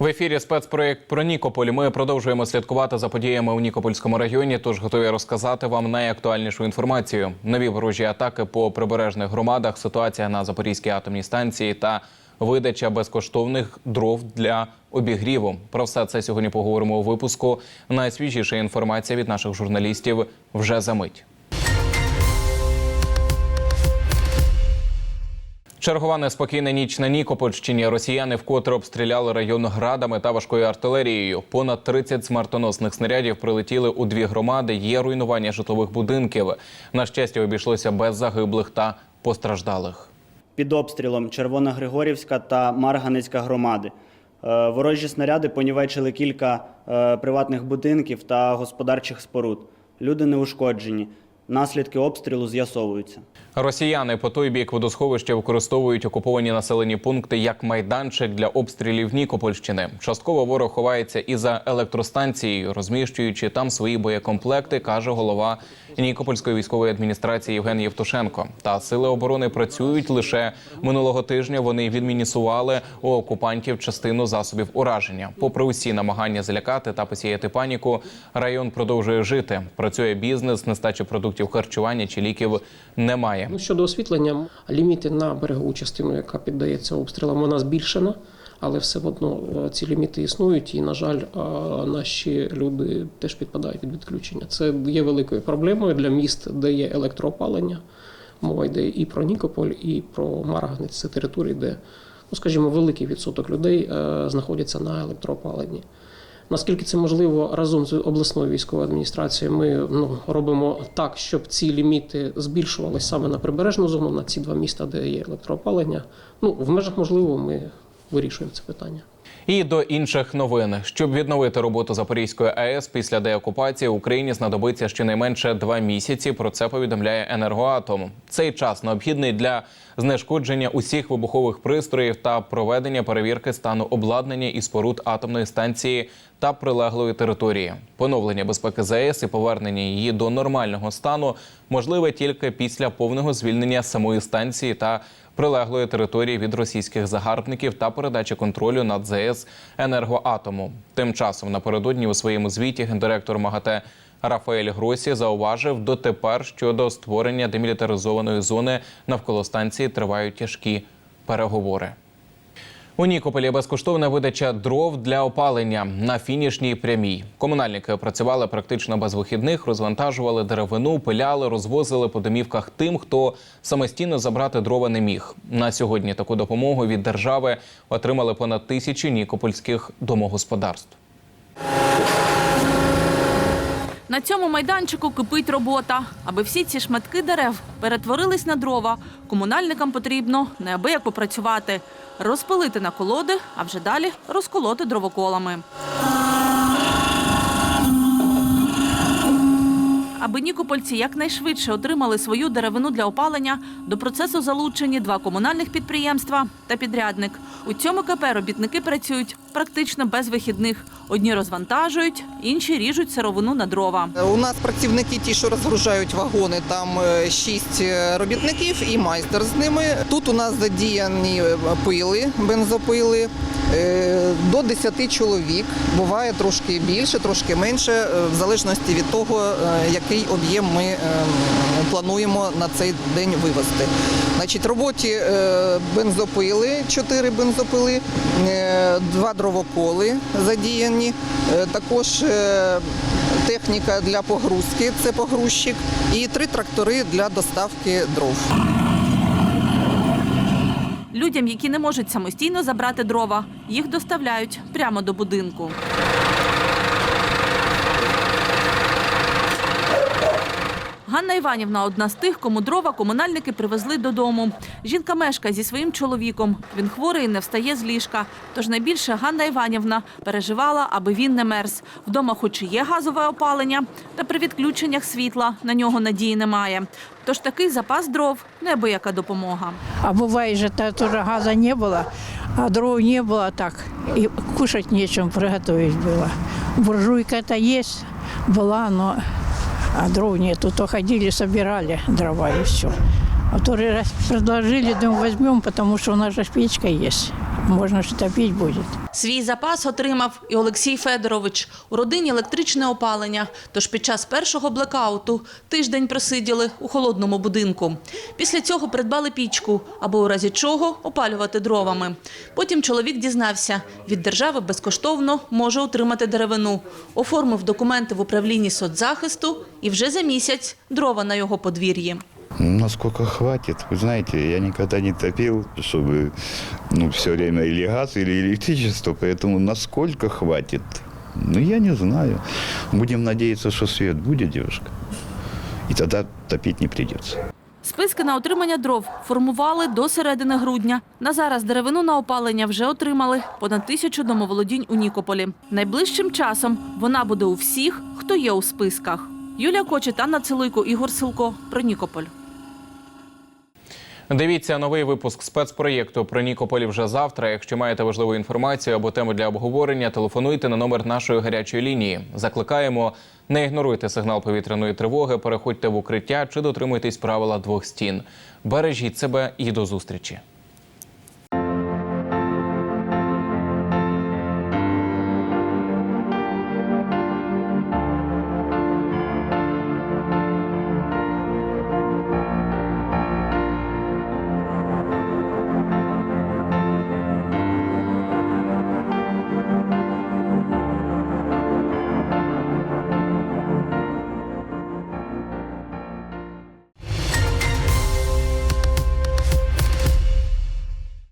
В ефірі спецпроєкт про Нікополь. Ми продовжуємо слідкувати за подіями у Нікопольському районі. Тож готові розказати вам найактуальнішу інформацію. Нові ворожі атаки по прибережних громадах, ситуація на Запорізькій атомній станції та видача безкоштовних дров для обігріву. Про все це сьогодні поговоримо у випуску. Найсвіжіша інформація від наших журналістів вже за мить. Чергова неспокійна ніч на Нікопольщині. Росіяни вкотре обстріляли район градами та важкою артилерією. Понад 30 смертоносних снарядів прилетіли у дві громади. Є руйнування житлових будинків. На щастя, обійшлося без загиблих та постраждалих. Під обстрілом Червоногригорівська та Марганецька громади. Е, Ворожі снаряди понівечили кілька е, приватних будинків та господарчих споруд. Люди не ушкоджені. Наслідки обстрілу з'ясовуються. Росіяни по той бік водосховища використовують окуповані населені пункти як майданчик для обстрілів Нікопольщини. Частково ворог ховається і за електростанцією, розміщуючи там свої боєкомплекти, каже голова Нікопольської військової адміністрації Євген Євтушенко. Та сили оборони працюють лише минулого тижня. Вони відмінісували у окупантів частину засобів ураження. Попри усі намагання залякати та посіяти паніку, район продовжує жити. Працює бізнес, нестачі продуктів харчування чи ліків немає. Ну, щодо освітлення, ліміти на берегову частину, яка піддається обстрілам, вона збільшена, але все одно е, ці ліміти існують, і, на жаль, е, наші люди теж підпадають під відключення. Це є великою проблемою для міст, де є електроопалення. Мова йде і про Нікополь, і про Марганець. Це території, де, ну скажімо, великий відсоток людей е, знаходяться на електроопаленні. Наскільки це можливо разом з обласною військовою адміністрацією, ми ну, робимо так, щоб ці ліміти збільшувалися саме на прибережну зону, на ці два міста, де є електроопалення. Ну, в межах можливо, ми вирішуємо це питання. І до інших новин, щоб відновити роботу Запорізької АЕС після деокупації Україні знадобиться щонайменше два місяці. Про це повідомляє енергоатом. Цей час необхідний для знешкодження усіх вибухових пристроїв та проведення перевірки стану обладнання і споруд атомної станції та прилеглої території. Поновлення безпеки ЗАЕС і повернення її до нормального стану можливе тільки після повного звільнення самої станції та прилеглої території від російських загарбників та передачі контролю над ЗС енергоатому. Тим часом напередодні у своєму звіті гендиректор МАГАТЕ Рафаель Гросі зауважив, дотепер щодо створення демілітаризованої зони навколо станції тривають тяжкі переговори. У Нікополі безкоштовна видача дров для опалення на фінішній прямій. Комунальники працювали практично без вихідних, розвантажували деревину, пиляли, розвозили по домівках тим, хто самостійно забрати дрова не міг. На сьогодні таку допомогу від держави отримали понад тисячі нікопольських домогосподарств. На цьому майданчику кипить робота. Аби всі ці шматки дерев перетворились на дрова, комунальникам потрібно неабияк попрацювати, розпилити на колоди, а вже далі розколоти дровоколами. Аби нікопольці якнайшвидше отримали свою деревину для опалення, до процесу залучені два комунальних підприємства та підрядник. У цьому КП робітники працюють практично без вихідних. Одні розвантажують, інші ріжуть сировину на дрова. У нас працівники ті, що розгружають вагони, там е, шість е, робітників і майстер з ними. Тут у нас задіяні е, пили, бензопили. Е, До 10 чоловік буває трошки більше, трошки менше, е, в залежності від того, е, який об'єм ми плануємо на цей день вивезти. Значить, роботі бензопили, 4 бензопили, е, два дровоколи задіяні. Також техніка для погрузки, це погрузчик, і три трактори для доставки дров. Людям, які не можуть самостійно забрати дрова, їх доставляють прямо до будинку. Ганна Іванівна одна з тих, кому дрова комунальники привезли додому. Жінка мешкає зі своїм чоловіком. Він хворий і не встає з ліжка. Тож найбільше Ганна Іванівна переживала, аби він не мерз. Вдома, хоч і є газове опалення, та при відключеннях світла на нього надії немає. Тож такий запас дров неабияка допомога. А бывает же, то тоже газа не было, а дров не было так. И кушать нечем приготовить было. Буржуйка-то есть, была, но а дров нету. То ходили, собирали дрова и все. А то раз предложили, думаю, возьмем, потому что у нас же печка есть. Можно же топить будет. Свій запас отримав і Олексій Федорович. У родині електричне опалення. Тож під час першого блекауту тиждень просиділи у холодному будинку. Після цього придбали пічку, аби у разі чого опалювати дровами. Потім чоловік дізнався, від держави безкоштовно може отримати деревину. Оформив документи в управлінні соцзахисту і вже за місяць дрова на його подвір'ї. Насколько хватит? Вы знаете, я никогда не топил, чтобы ну, все время или газ, или электричество, поэтому насколько хватит? Ну, я не знаю. Будем надеяться, что свет будет, девушка. И тогда топить не придется. Списки на отримання дров формували до середини грудня. На зараз деревину на опалення вже отримали понад тисячу домоволодінь у Нікополі. Найближчим часом вона буде у всіх, хто є у списках. Юлія Кочет, Анна Цилуйко, Ігор Силко. Про Нікополь. Дивіться новий випуск спецпроєкту про Нікополі вже завтра. Якщо маєте важливу інформацію або тему для обговорення, телефонуйте на номер нашої гарячої лінії. Закликаємо не ігноруйте сигнал повітряної тривоги, переходьте в укриття чи дотримуйтесь правила двох стін. Бережіть себе і до зустрічі.